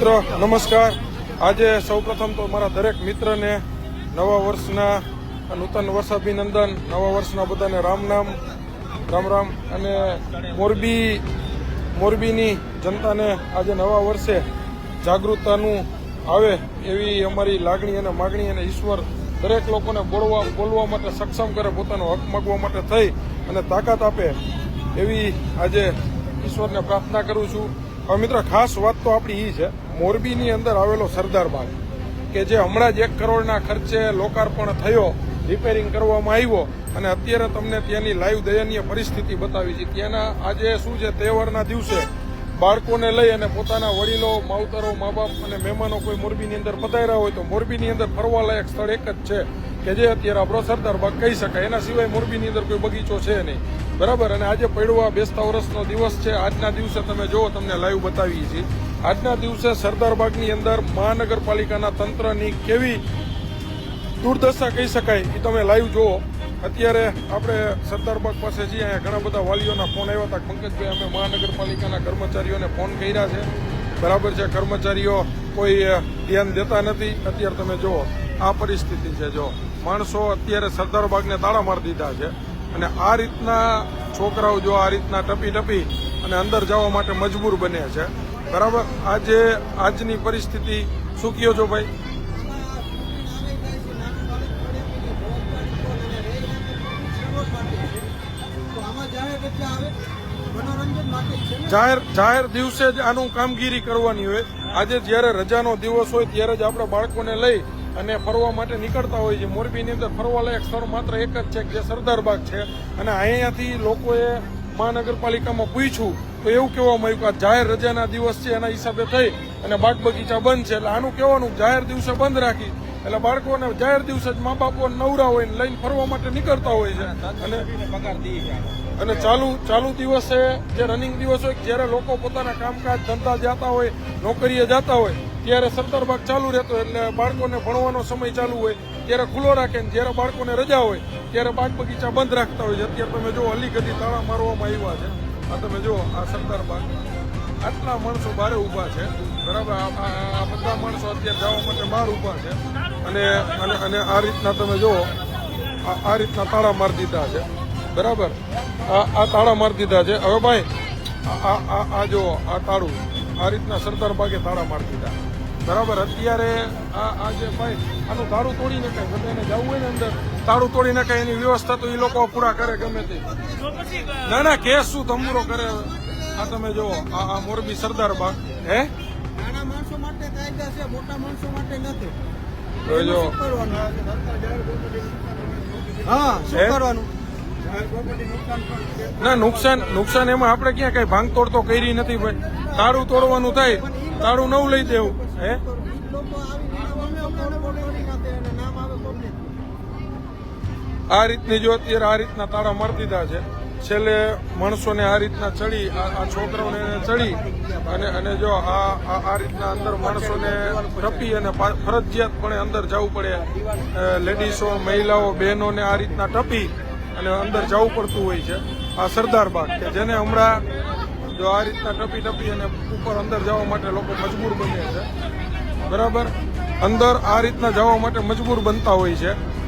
મિત્રો, નમસ્કાર. આજે સૌપ્રથમ તો મારા દરેક મિત્રને નવા વર્ષના નૂતન વર્ષ અભિનંદન નવા વર્ષના બધાને રામ નામ, રામ રામ અને મોરબી, મોરબીની જનતાને આજે નવા વર્ષે જાગૃતતાનું આવે એવી અમારી લાગણી અને માગણી અને ઈશ્વર દરેક લોકોને બોલવા બોલવા માટે સક્ષમ કરે, પોતાનો હક માગવા માટે થઈ અને તાકાત આપે એવી આજે ઈશ્વરને પ્રાર્થના કરું છું. હવે મિત્ર, ખાસ વાત તો આપણી એ છે. મોરબીની અંદર આવેલો સરદાર બાગ, કે જે હમણાં જ એક કરોડના ખર્ચે લોકાર્પણ થયો રિપેરિંગ કરવામાં આવ્યો, અને અત્યારે તમને ત્યાંની લાઈવ દયનીય પરિસ્થિતિ બતાવી છે. ત્યાંના આજે શું છે, તહેવારના દિવસે બાળકોને લઈ અને પોતાના વડીલો, માવતરો, મા બાપ અને મહેમાનો કોઈ મોરબીની અંદર પધાર્યા હોય તો મોરબીની અંદર ફરવાલાયક સ્થળ એક જ છે. કે જે અત્યારે આપણો સરદાર બાગ કહી શકાય. એના સિવાય મોરબીની અંદર કોઈ બગીચો છે નહીં. બરાબર? અને આજે પડવા બેસતા વર્ષનો દિવસ છે. આજના દિવસે તમે જુઓ તમને લાઈવ બતાવીએ છીએ. આજના દિવસે સરદાર બાગની અંદર મહાનગરપાલિકાના તંત્રની કેવી દુર્દશા કહી શકાય એ તમે લાઈવ જુઓ અત્યારે આપણે સરદારબાગ પાસે છીએ. અહીંયા ઘણા બધા વાલીઓના ફોન આવ્યા હતા. પંકજભાઈ, અમે મહાનગરપાલિકાના કર્મચારીઓને ફોન કર્યા છે. બરાબર છે? કર્મચારીઓ કોઈ ધ્યાન દેતા નથી. અત્યારે તમે જુઓ આ પરિસ્થિતિ છે જો માણસો અત્યારે સરદારબાગને તાળા મારી દીધા છે. અને આ રીતના છોકરાઓ જો આ રીતના ટપી ટપી અને અંદર જવા માટે મજબૂર બને છે. બરાબર? આજે આજની પરિસ્થિતિ શું કયો છો ભાઈ? જાહેર જાહેર દિવસે જ આનું કામગીરી કરવાની હોય. આજે જ્યારે રજાનો દિવસ હોય ત્યારે જ આપણે બાળકોને લઈ અને ફરવા માટે નીકળતા હોય છે. મોરબીની અંદર ફરવાલાયક સ્થળ માત્ર એક જ છે, જે સરદાર બાગ છે. અને અહીંયાથી લોકોએ મહાનગરપાલિકામાં પૂછ્યું, તો એવું કહેવામાં આવ્યું કે આ જાહેર રજાના દિવસ છે, એના હિસાબે થઈ અને બાગ બગીચા બંધ છે. એટલે આનું કહેવાનું, જાહેર દિવસે બંધ રાખી. એટલે બાળકોને જાહેર દિવસે જ મા બાપો નવરા હોય લઈને ફરવા માટે નીકળતા હોય છે. અને અને ચાલુ ચાલુ દિવસે જે રનિંગ દિવસ હોય જ્યારે લોકો પોતાના કામકાજ ધંધા જતા હોય, નોકરીએ જતા હોય ત્યારે સરદારબાગ ચાલુ રહેતો એટલે બાળકોને ભણવાનો સમય ચાલુ હોય, ત્યારે ખુલ્લો રાખે ને જ્યારે બાળકોને રજા હોય, ત્યારે બાગ બગીચા બંધ રાખતા હોય છે. અત્યારે તમે જો અલીગઢી તાળા મારવામાં આવ્યા છે. આ તમે જો આ સરદારબાગ આટલા માણસો બારે ઊભા છે. બરાબર, આ- બધા માણસો અત્યારે જવા માટે બહાર ઊભા છે. અને અને આ રીતના તમે જુઓ, આ રીતના તાળા મારી દીધા છે. બરાબર? આ તાળા મારી દીધા છે. હવે ભાઈ, આ- જો આ તાળું. આ રીતના સરદાર બાગે તાળા મારી દીધા. બરાબર અત્યારે આ આ જે ભાઈ આનું તાળું તોડી નખાય બધાને જવું હોય ને અંદર તાળું તોડી નખાય એની વ્યવસ્થા તો એ લોકો પૂરા કરે ગમે તે. ના ના કેસ શું તંબુરો કરે? આ તમે જુઓ આ આ મોરબી સરદાર બાગ. હે? નાના માણસો માટે કાયદા છે મોટા માણસો માટે નથી. જો હા? શું કરવાનું? ના નુકસાન નુકસાન એમાં આપણે ક્યાં કઈ ભાંગતોડ તો કરી નથી ભાઈ. તાળું તોડવાનું થાય તાળું નવું લઈ દેવું. હે. આ રીતની જો અત્યારે આ રીતના તાળા મારી દીધા છે. છેલ્લે માણસોને આ રીતના ચડી, આ છોકરાઓને ચડી અને અને જો આ આ રીતના અંદર માણસોને ટપી અને ફરજિયાતપણે અંદર જવું પડે. લેડીસો, મહિલાઓ, બહેનોને આ રીતના ટપી અને અંદર જવું પડતું હોય છે. આ સરદાર બાગ કે જેને હમણાં જો આ રીતના ટપી ટપી અને ઉપર અંદર જવા માટે લોકો મજબૂર બને છે. બરાબર? અંદર આ રીતના જવા માટે મજબૂર બનતા હોય છે.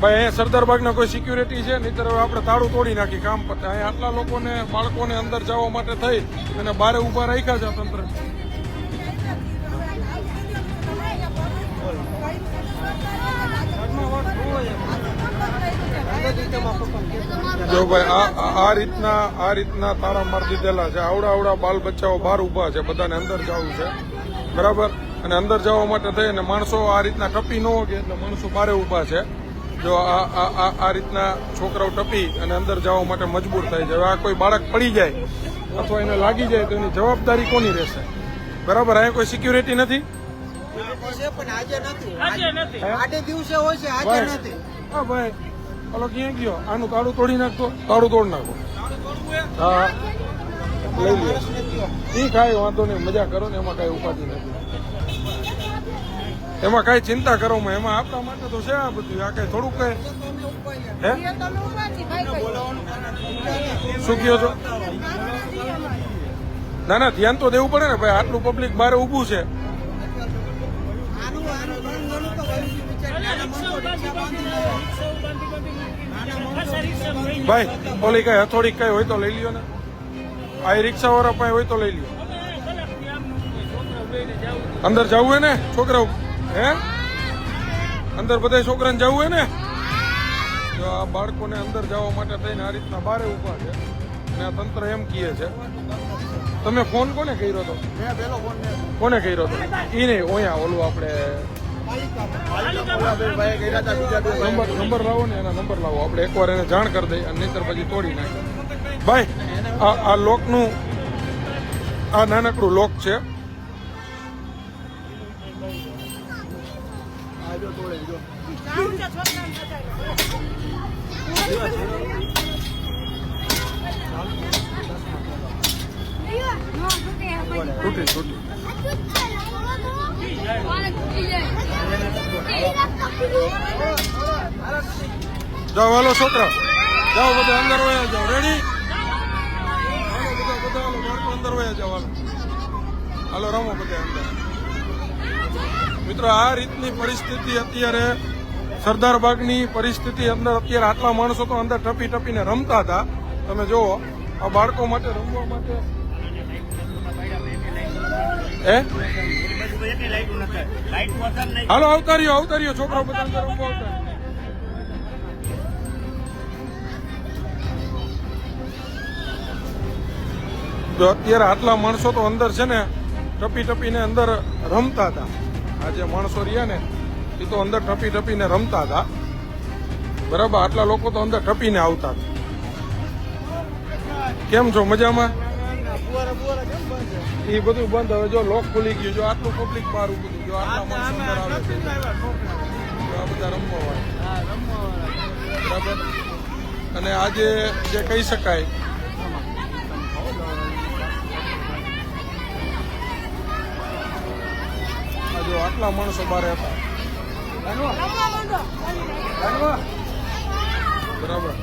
ભાઈ, અહીંયા સરદારબાગના કોઈ સિક્યુરિટી છે? નહીતર હવે આપણે તાળું તોડી નાખી કામ પતે અહીંયા આટલા લોકોને, બાળકોને અંદર જવા માટે થઈ અને બારે ઊભા રાખ્યા છે તંત્ર. જો ભાઈ, આ આ- રીતના, આ રીતના તાળા મારી દીધેલા છે. આવડા આવડા બાલ બચ્ચાઓ બહાર ઊભા છે, બધાને અંદર જવું છે. બરાબર? અને અંદર જવા માટે થઈ અને માણસો આ રીતના ટપી ન હોગે એટલે માણસો બારે ઊભા છે. જો આ આ રીતના છોકરાઓ ટપી અને અંદર જવા માટે મજબૂર થાય છે. હવે આ કોઈ બાળક પડી જાય અથવા એને લાગી જાય તો એની જવાબદારી કોની રહેશે? બરાબર? અહીંયા કોઈ સિક્યુરિટી નથી? હા ભાઈ. હલો ક્યાં ગયો? આનું તાળું તોડી નાખતો? તાળું તોડી નાખો. હા. લઈ ઈ વાંધો નહીં. મજા કરો ને એમાં કાંઈ ઉપાધિ નથી. એમાં કાંઈ ચિંતા કરો, એમાં આપણા માટે તો છે આ બધું. આ કાંઈ થોડુંક કઈ શું કયો છો? ના ના, ધ્યાન તો દેવું પડે ને ભાઈ. આટલું પબ્લિક બારે ઊભું છે. ભાઈ, ઓલી કઈ હથોડી કઈ હોય તો લઈ લ્યો ને. આ રિક્ષા વાળા પાસે હોય તો લઈ લ્યો. અંદર જવું હોય ને, છોકરાઓ? હે? અંદર બધા છોકરાને જવું હોય ને? તો આ બાળકોને અંદર જવા માટે થઈને આ રીતના બારે ઊભા છે. અને આ તંત્ર એમ કહે છે. તમે ફોન કોને કર્યો હતો કોને કર્યો હતો એ નહીં ઓયા ઓલું આપણે નંબર નંબર લાવો ને એના નંબર લાવો. આપણે એકવાર એને જાણ કરી દઈએ અને નહીતર પછી તોડી નાખીએ. ભાઈ આ આ લોકનું આ નાનકડું લોક છે. તોડે જો. તૂટી તૂટી જાઓ હાલો છોકરા. જાઓ બધા અંદર વયા જાઓ. રેડી બધા અંદર વયા જાઓ હાલો. હાલો રમો બધા અંદર. મિત્રો, આ રીતની પરિસ્થિતિ અત્યારે સરદાર બાગની પરિસ્થિતિ અંદર અત્યારે આટલા માણસો તો અંદર ટપી ટપીને રમતા હતા. તમે જુઓ, આ બાળકો માટે રમવા માટે હે? હાલો આવતા રહ્યો છોકરાઓ છોકરો બધા રમવા આવતા જો અત્યારે આટલા માણસો તો અંદર છે ને, ટપી ટપીને અંદર રમતા હતા. આ જે માણસો રહ્યા ને એ તો અંદર ટપી ટપીને રમતા હતા. બરાબર? આટલા લોકો તો અંદર ટપીને આવતા હતા. કેમ છો? મજામાં? એ બધું બંધ. હવે જો લોક ખુલી ગયું. જો આટલું પબ્લિક બહાર ઉભું જો આટલા માણસો અંદર આવે છે. આ બધા રમવા વાળા. બરાબર? અને આજે જે કહી શકાય આટલા માણસો બહાર હતા? બરાબર.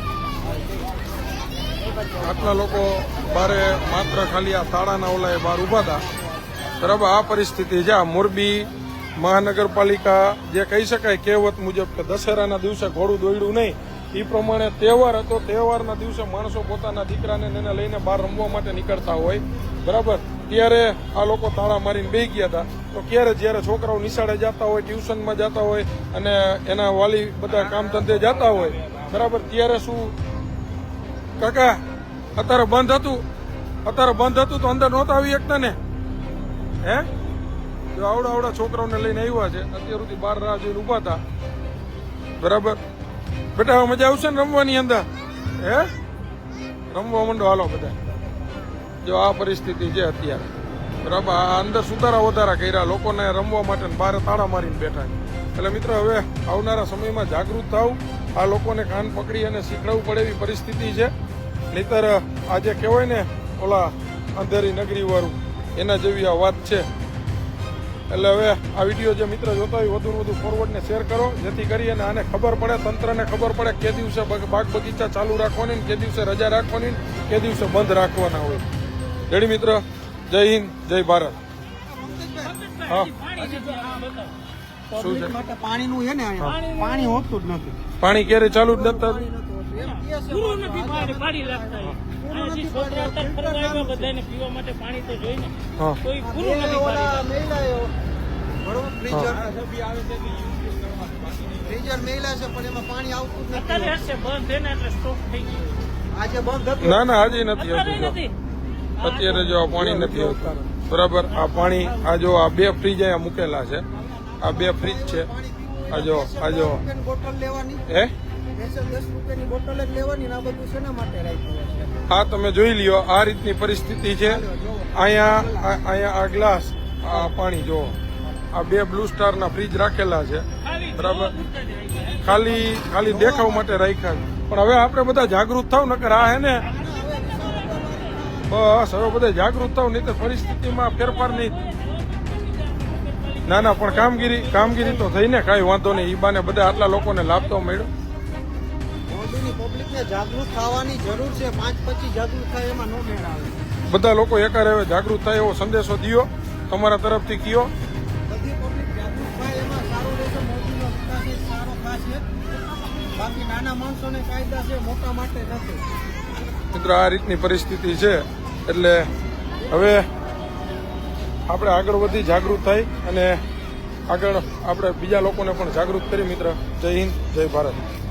આટલા લોકો બારે માત્ર ખાલી આ તાળાના ઓલાએ બહાર ઊભા હતા. બરાબર, આ પરિસ્થિતિ છે. મોરબી મહાનગરપાલિકા જે કહી શકાય કહેવત મુજબ કે દશેરાના દિવસે ઘોડું દોડ્યું નહીં. એ પ્રમાણે તહેવાર હતો. તહેવારના દિવસે માણસો પોતાના દીકરાને એને લઈને બહાર રમવા માટે નીકળતા હોય. બરાબર. ત્યારે આ લોકો તાળા મારીને બે ગયા હતા. તો ક્યારે જ્યારે છોકરાઓ નિશાળે જતા હોય, ટ્યુશનમાં જતા હોય અને એના વાલી બધા કામ ધંધે જતા હોય, બરાબર, ત્યારે શું? કાકા, અત્યારે બંધ હતું. અત્યારે બંધ હતું તો અંદર નહોતા આવી શકતા ને? હે? જો આવડા આવડા છોકરાઓને લઈને આવ્યા છે, અત્યાર સુધી બાર રાહ જોઈને ઊભા હતા. બરાબર? બેટા મજા આવશે ને રમવાની અંદર? હે? રમવા માંડો હાલો બધા. જો આ પરિસ્થિતિ છે અત્યારે. બરાબર? આ અંદર સુધારા વધારા કર્યા. લોકોને રમવા માટે બહાર તાળા મારીને બેઠા એટલે મિત્ર, હવે આવનારા સમયમાં જાગૃત થાવ. આ લોકોને કાન પકડી અને શીખડાવવું પડે એવી પરિસ્થિતિ છે. નહીતર આજે કહેવાય ને, ઓલા અંધેરી નગરી વાળું એના જેવી આ વાત છે. એટલે હવે આ વીડિયો જે મિત્ર જોતા હોય વધુ વધુ ફોરવર્ડને શેર કરો. જેથી કરી અને આને ખબર પડે, તંત્રને ખબર પડે કે દિવસે બાગ બગીચા ચાલુ રાખવાની કે દિવસે રજા રાખવાની કે દિવસે બંધ રાખવાના હોય. રેડી મિત્ર? જય હિન્દ જય ભારત. પાણી હોતું જ નથી પાણી ક્યારે ચાલુ જ નથી પાણી પાડી લાગતા અહીંયાથી છોકરા અત્યારે ફરવા આવ્યા બધાને પીવા માટે પાણી તો જોઈ ને હા કોઈ પૂરું એ નથી ઓલા પાડી મહિલાઓ બરોબર ફ્રીઝર ફ્રીઝર મહિલા છે પણ એમાં પાણી આવતું જ નથી હશે બંધ છે ને એટલે સ્ટોક થઈ ગયો. આજે બંધ હતું ના ના હજી નથી. અત્યારે જો. આ પાણી નથી આવતું બરાબર? આ પાણી, આ જો આ બે ફ્રીજ અહીંયા મૂકેલા છે. આ બે ફ્રીજ છે. આ જો આ જો. રૂપિયાની બોટલ લેવાની હે આ તમે જોઈ લ્યો, આ રીતની પરિસ્થિતિ છે. અહીંયા અહીંયા આ ગ્લાસ આ પાણી જો આ બે બ્લુ સ્ટાર ના ફ્રીજ રાખેલા છે. બરાબર. ખાલી ખાલી દેખાવ માટે રાખ્યા પણ હવે આપણે બધા જાગૃત થાવ, નકર આ હે ને બસ હવે બધા જાગૃત થાવ નહીં તો પરિસ્થિતિમાં ફેરફાર નહીં. ના ના પણ કામગીરી કામગીરી તો થઈને કાંઈ વાંધો નહીં. ઈ બાને બધા આટલા લોકોને લાભ તો મળ્યો. પબ્લિકને જાગૃત થવાની જરૂર છે. પાંચ પછી જાગૃત થાય એમાં નો મેળ આવે. બધા લોકો એકારે હવે જાગૃત થાય એવો સંદેશો દિયો. તમારા તરફથી કયો. બધી પબ્લિક જાગૃત થાય એમાં સારું રહેશે મોદીનો વિકાસ એક સારો ખાસ બાકી નાના માણસોને કાયદા છે મોટા માટે નથી. મિત્રો આ રીતની પરિસ્થિતિ છે. એટલે હવે આપણે આગળ વધી જાગૃત થઈ અને આગળ આપણે બીજા લોકોને પણ જાગૃત કરી, મિત્ર. જય હિન્દ, જય ભારત.